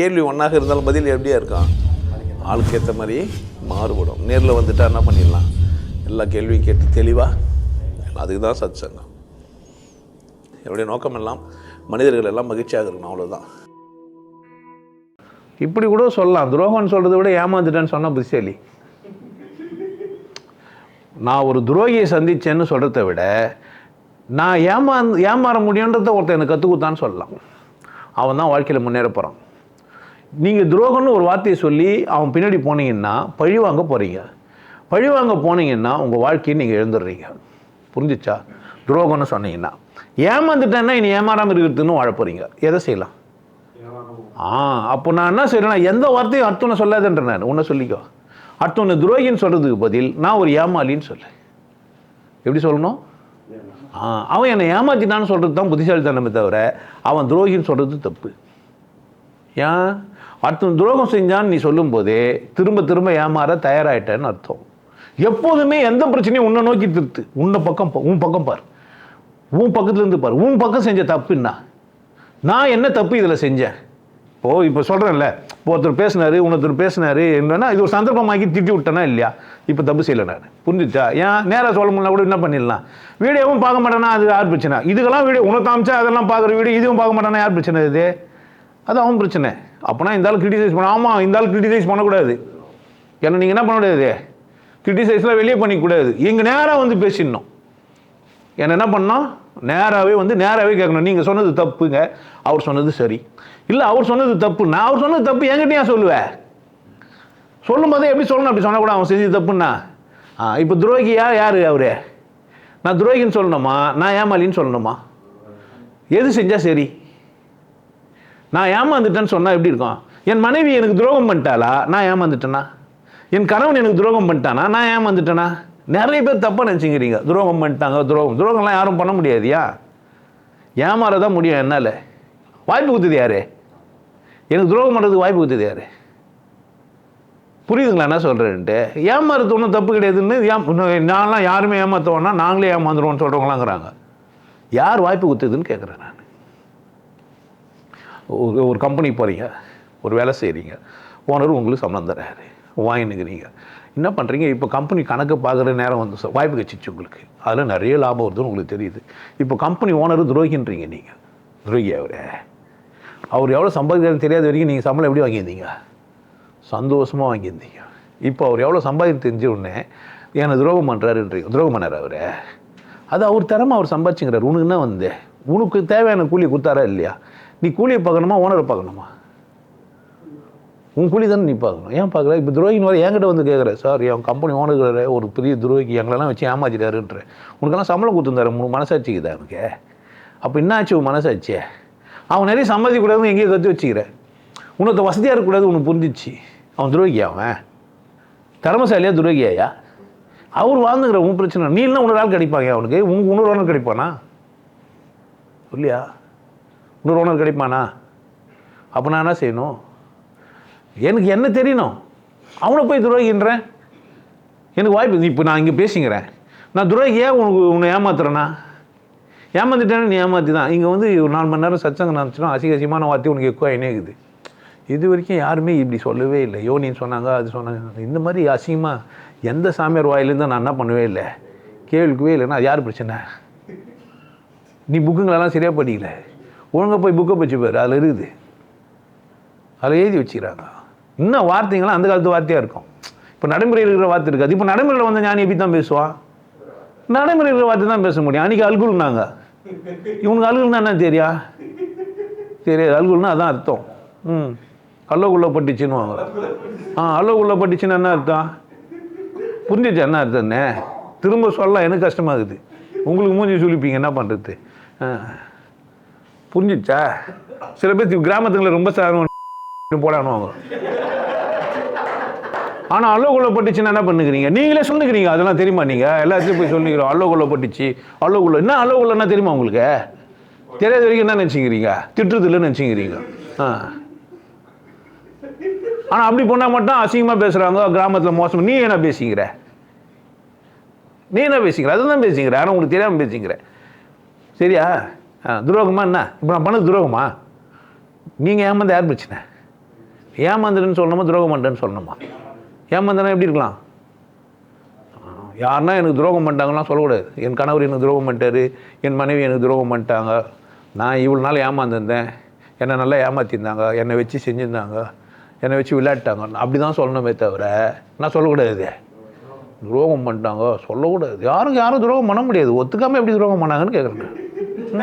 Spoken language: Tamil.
கேள்வி ஒன்றாக இருந்தாலும் பதில் எப்படியா இருக்கான் ஆளுக்கு ஏற்ற மாதிரி மாறுபடும். நேரில் வந்துட்டா என்ன பண்ணிடலாம்? எல்லா கேள்வியும் கேட்டு தெளிவாக அதுக்கு தான் சத் சங்கம் என்னுடைய நோக்கம் எல்லாம் மனிதர்கள் எல்லாம் மகிழ்ச்சியாக இருக்கணும் அவ்வளோதான் இப்படி கூட சொல்லலாம். துரோகம்னு சொல்கிறத விட ஏமாந்துட்டேன்னு சொன்னால் புத்திசாலி. நான் ஒரு துரோகியை சந்திச்சேன்னு சொல்கிறத விட நான் ஏமா ஏமாற முடியுன்றத ஒருத்தன் எனக்கு கற்றுக் கொடுத்தான்னு சொல்லலாம். அவன் தான் வாழ்க்கையில் முன்னேற போகிறான் நீங்கள் துரோகம்னு ஒரு வார்த்தையை சொல்லி அவன் பின்னாடி போனீங்கன்னா பழி வாங்க போகிறீங்க பழி வாங்க போனீங்கன்னா உங்கள் வாழ்க்கையை நீங்கள் எழுந்துடுறீங்க புரிஞ்சிச்சா? துரோகம்னு சொன்னீங்கன்னா. ஏமாந்துட்டேன்னா இனி ஏமாறாமல் இருக்கிறதுன்னு வாழ போகிறீங்க எதை செய்யலாம்? ஆ அப்போ நான் என்ன செய்யறேன்னா எந்த வார்த்தையும் அடுத்தவனை சொல்லாதுன்ற நான். உன்னை சொல்லிக்கோ. அர்த்தம் துரோகின்னு சொல்கிறதுக்கு பதில் நான் ஒரு ஏமாளின்னு சொல்லு. எப்படி சொல்லணும்? ஆ அவன் என்னை ஏமாத்தினான்னு சொல்கிறது தான் புத்திசாலித்தனமே தவிர அவன் துரோகின்னு சொல்கிறது தப்பு. ஏன் அடுத்த துரோகம் செஞ்சான்னு நீ சொல்லும்போதே திரும்ப திரும்ப ஏமாற தயாராகிட்டேன்னு அர்த்தம். எப்போதுமே எந்த பிரச்சனையும் உன்னை நோக்கி திருத்து. உன்னை பக்கம் உன் பக்கம் பார். உன் பக்கத்துலேருந்து பார். உன் பக்கம் செஞ்ச தப்புன்னா? நான் என்ன தப்பு இதில் செஞ்சேன்? ஓ இப்போ சொல்கிறேன்ல இப்போ ஒருத்தர் பேசினார் இன்னொருத்தர் பேசினார் என்னன்னா இது ஒரு சந்தர்ப்பமாக்கி திட்டி விட்டேனா இல்லையா? இப்போ தப்பு செய்யலை நான். புரிஞ்சுச்சா? ஏன் நேராக சொல்ல முடியல கூட என்ன பண்ணிடலாம்? வீடியோவும் பார்க்க மாட்டேன்னா அது யார் பிரச்சனை? இதுக்கெல்லாம் வீடியோ உனக்கு காமிச்சா அதெல்லாம் பார்க்குற வீடியோ இதுவும் பார்க்க மாட்டானா? யார் பிரச்சனை இது? அது அவன் பிரச்சனை. அப்போனா இந்த ஆள் கிரிட்டிசைஸ் பண்ண ஆமாம் இந்த ஆள் கிரிட்டிசைஸ் பண்ணக்கூடாது. ஏன்னா நீங்கள் என்ன பண்ண முடியாது? கிரிட்டிசைஸ்லாம் வெளியே பண்ணிக்கூடாது இங்கே நேராக வந்து பேசிடணும். என்ன என்ன பண்ணோம் நேராகவே வந்து நேராகவே கேட்கணும். நீங்கள் சொன்னது தப்புங்க. அவர் சொன்னது சரி. இல்லை அவர் சொன்னது தப்பு. நான் அவர் சொன்னது தப்பு என்கிட்ட ஏன் சொல்லுவேன் சொல்லும்போதே எப்படி சொல்லணும்? அப்படி சொன்னால் கூட அவன் செஞ்சது தப்புன்னா? ஆ இப்போ துரோகியா? யார் அவரு? நான் துரோகின்னு சொல்லணுமா? நான் ஏமாலின்னு சொல்லணுமா? எது செஞ்சால் சரி? நான் ஏமாந்துட்டேன்னு சொன்னால் எப்படி இருக்கும்? என் மனைவி எனக்கு துரோகம் பண்ணிட்டாளா? நான் ஏமாந்துட்டேனா? என் கணவன் எனக்கு துரோகம் பண்ணிட்டானா? நான் ஏமாந்துட்டேனா? நிறைய பேர் தப்பாக நினச்சிக்கிறீங்க. துரோகம் பண்ணிட்டாங்க துரோகம். துரோகம்லாம் யாரும் பண்ண முடியாதியா? ஏமாற தான் முடியும் என்னால்? வாய்ப்பு கொடுத்தது யாரு? எனக்கு துரோகம் பண்ணுறதுக்கு வாய்ப்பு கொடுத்தது யாரு? புரியுதுங்களா என்ன சொல்கிறேன்ட்டு ஏமாறது ஒன்றும் தப்பு கிடையாதுன்னு ஏன் நான்லாம் யாருமே ஏமாற்றுவோன்னா நாங்களே ஏமாந்துருவோம்னு சொல்கிறவங்களாங்கிறாங்க யார் வாய்ப்பு கொடுத்ததுன்னு கேட்குறேன் ஒரு ஒரு கம்பெனி போகிறீங்க ஒரு வேலை செய்கிறீங்க ஓனர் உங்களுக்கு சம்பளம் தராரு வாங்கினுக்கிறீங்க. என்ன பண்ணுறீங்க இப்போ கம்பெனி கணக்கு பார்க்குற நேரம் வந்து வாய்ப்பு கிடச்சிச்சு உங்களுக்கு. அதில் நிறைய லாபம் வருதுன்னு உங்களுக்கு தெரியுது. இப்போ கம்பெனி ஓனர் துரோகின்றீங்க நீங்கள் துரோகி அவர். அவர் எவ்வளோ சம்பாதிக்கிறது தெரியாத வரைக்கும் நீங்கள் சம்பளம் எப்படி வாங்கியிருந்தீங்க? சந்தோஷமாக வாங்கியிருந்தீங்க. இப்போ அவர் எவ்வளோ சம்பாதிக்க தெரிஞ்ச உடனே என்னை துரோகம் பண்ணுறாருன்றீங்க துரோகம் பண்ணார் அவர். அது அவர் திறமை அவர் சம்பாதிச்சுங்கிறார் உனக்கு என்ன வந்து? உனக்கு தேவையான கூலி கொடுத்தாரா இல்லையா? நீ கூலியை பார்க்கணுமா ஓனரை பார்க்கணுமா? உன் கூலி தானே நீ பார்க்கணும். ஏன் பார்க்குற இப்போ துரோகின்னு வர என்கிட்ட வந்து கேட்குற சார் என் கம்பெனி ஓனர் ஒரு பெரிய துரோகி எங்களெல்லாம் வச்சு ஏமாச்சிட்டாருன்ற உனக்கெல்லாம் சம்பளம் கொடுத்துருந்தாரு உனக்கு மனசாட்சிக்குதா எனக்கு. அப்போ என்ன ஆச்சு உன் மனசாட்சி அவன் நிறைய சம்மதிக்கூடாதுன்னு எங்கேயோ கற்று வச்சுக்கிறேன் உனக்கு வசதியாக இருக்கக்கூடாது உனக்கு புரிஞ்சிச்சு. அவன் துரோகி அவன். திறமசாலியா துரோகியாயா? அவர் வாழ்ந்துங்கிற உன் பிரச்சனை. நீ இல்லை இன்னொரு ஆள் கிடைப்பாங்க அவனுக்கு. உனக்கு இன்னொரு ஆள் கிடைப்பானா? இல்லையா? இன்னொரு ஓனர் கிடைப்பானா? அப்போ நான் என்ன செய்யணும்? எனக்கு என்ன தெரியணும்? அவனை போய் துரோகின்றேன். எனக்கு வாய்ப்பு இப்போ நான் இங்கே பேசிக்கிறேன். நான் துரோகி ஏன் உனக்கு உன்னை ஏமாத்துறேன்னா? ஏமாத்திட்டேன்னு நீ ஏமாற்றி தான் இங்கே வந்து ஒரு நாலு மணி நேரம் சச்சங்க நடந்துச்சுன்னா அசிகசியமான வார்த்தை உனக்கு எக்கோ இணையுது இது வரைக்கும் யாருமே இப்படி சொல்லவே இல்லை. யோனின்னு சொன்னாங்க அது சொன்னாங்க. இந்த மாதிரி அசிங்கமாக எந்த சாமியார் வாயிலேருந்து நான் என்ன பண்ணவே இல்லை? கேள்விக்கவே இல்லைன்னா அது யார் பிரச்சனை? நீ புக்குங்களெல்லாம் சரியாக படிக்கல. ஒழுங்கா போய் புக்கை வச்சு பாரு அதில் இருக்குது. அதில் எழுதி வச்சுக்கிறாங்க. இன்னும் வார்த்தைங்களாம் அந்த காலத்து வார்த்தையாக இருக்கும். இப்போ நடைமுறையில் இருக்கிற வார்த்தை இருக்காது. இப்போ நடைமுறையில் வந்த ஞானி எப்படி தான் பேசுவான் நடைமுறையில் இருக்கிற வார்த்தை தான் பேச முடியும். அன்றைக்கி அல்குல்னாங்க. இவனுக்கு அல்குல்னா என்ன தெரியா? தெரியாது. அல்குல்னா அதான் அர்த்தம். ம். அல்லோக்குள்ளே பட்டுச்சுன்னுவாங்க ஆ அல்லோக்குள்ளே பட்டுச்சுன்னு என்ன அர்த்தம்? புரிஞ்சிச்சு என்ன அர்த்தம்னே? திரும்ப சொல்ல எனக்கு கஷ்டமாகுது. உங்களுக்கு மூஞ்சி சொல்லிப்பீங்க என்ன பண்ணுறது புரிஞ்சிச்சா? சில பேர் கிராமத்துங்களை ரொம்ப சாதம் போடானுவாங்க ஆனால் அல்லோக்குள்ள கொல்லப்பட்டுச்சுன்னா என்ன பண்ணுக்கிறீங்க? நீங்களே சொல்லுக்கிறீங்க அதெல்லாம் தெரியுமா நீங்கள் எல்லாத்தையும் போய் சொல்லிக்கிறோம் அல்லோக்குள்ள பட்டுச்சு அல்லோக்குள்ள என்ன அல்லோக்குள்ளன்னா தெரியுமா உங்களுக்கு? தெரியாத வரைக்கும் என்ன நினச்சிக்கிறீங்க? திட்டுறது இல்லைன்னு நினச்சிக்கிறீங்க. ஆ. ஆனால் அப்படி பண்ணால் மட்டும் அசிங்கமாக பேசுகிறாங்க கிராமத்தில் மோசம் நீ என்ன பேசிக்கிற? நீ என்ன பேசிக்கிற? அதுதான் பேசிக்கிற. ஆனால் உங்களுக்கு தெரியாமல் பேசிக்கிற. சரியா? ஆ துரோகமா என்ன? இப்போ நான் பண்ணது துரோகமா? நீங்கள் ஏமாந்த யார் பிரச்சனை? ஏமாந்துடுன்னு சொல்லணுமா துரோகம் பண்ணிட்டேன்னு சொல்லணுமா? ஏமாந்தனா எப்படி இருக்கலாம்? யாருன்னா எனக்கு துரோகம் பண்ணிட்டாங்கலாம் சொல்லக்கூடாது. என் கணவர் எனக்கு துரோகம் பண்ணிட்டாரு என் மனைவி எனக்கு துரோகம் பண்ணிட்டாங்க. நான் இவ்வளோ நாள் ஏமாந்துருந்தேன். என்னை நல்லா ஏமாற்றிருந்தாங்க என்னை வச்சு செஞ்சுருந்தாங்க. என்னை வச்சு விளையாட்டாங்க. அப்படி தான் சொல்லணுமே தவிர நான் சொல்லக்கூடாது துரோகம் பண்ணிட்டாங்க சொல்லக்கூடாது. யாரும் யாரும் துரோகம் பண்ண முடியாது. ஒத்துக்காமல் எப்படி துரோகம் பண்ணாங்கன்னு கேட்குறேன் うん。